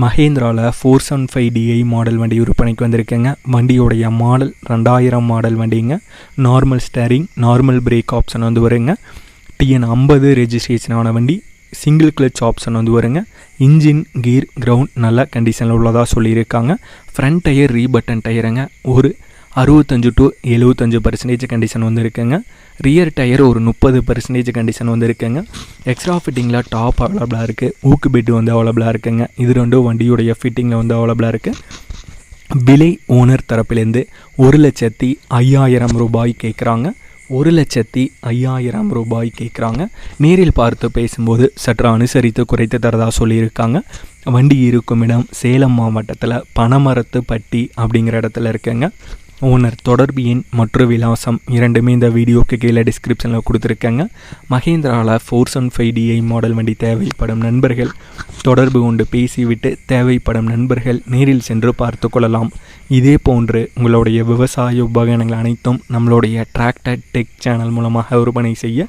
மஹேந்திராவில் four seven five DI model வண்டி விற்பனைக்கு வந்திருக்கேங்க. வண்டியோடைய மாடல் ரெண்டாயிரம் மாடல் வண்டிங்க. Normal steering normal brake option வந்து வருங்க. டிஎன் ஐம்பது ரெஜிஸ்ட்ரேஷனான வண்டி சிங்கிள் கிளச் ஆப்ஷன் வந்து வருங்க. இன்ஜின் கீர் கிரவுண்ட் நல்ல கண்டிஷனில் உள்ளதாக சொல்லியிருக்காங்க. ஃப்ரண்ட் டயர் ரீபட்டன் டயருங்க ஒரு அறுபத்தஞ்சு டு எழுபத்தஞ்சு பர்சன்டேஜ் கண்டிஷன் வந்து இருக்குங்க ரியர் டயர் ஒரு முப்பது பர்சன்டேஜ் கண்டிஷன் வந்து இருக்குங்க எக்ஸ்ட்ரா ஃபிட்டிங்கில் டாப் அவைலபிளாக இருக்குது ஊக்கு பெட்டு வந்து அவைலபிளாக இருக்குங்க. இது ரெண்டும் வண்டியுடைய ஃபிட்டிங்கில் வந்து அவைலபிளாக இருக்குது விலை ஓனர் தரப்பிலேருந்து ஒரு லட்சத்தி ஐயாயிரம் ரூபாய் கேட்குறாங்க ஒரு லட்சத்தி ஐயாயிரம் ரூபாய் கேட்குறாங்க நேரில் பார்த்து பேசும்போது சற்று அனுசரித்து குறைத்து தரதா சொல்லியிருக்காங்க. வண்டி இருக்கும் இடம் சேலம் மாவட்டத்தில் பனமரத்து பட்டி அப்படிங்கிற இடத்துல இருக்குங்க. ஓனர் தொடர்பு எண் மற்றும் விலாசம் இரண்டுமே இந்த வீடியோக்கு கீழே டிஸ்கிரிப்ஷனில் கொடுத்துருக்காங்க. மகேந்திராவில் four seven five DI model வண்டி தேவைப்படும் நண்பர்கள் தொடர்பு கொண்டு பேசிவிட்டு தேவைப்படும் நண்பர்கள் நேரில் சென்று பார்த்து கொள்ளலாம். இதே போன்று உங்களுடைய விவசாய உபகரணங்கள் அனைத்தும் நம்மளுடைய டிராக்டர் டெக் சேனல் மூலமாக விற்பனை செய்ய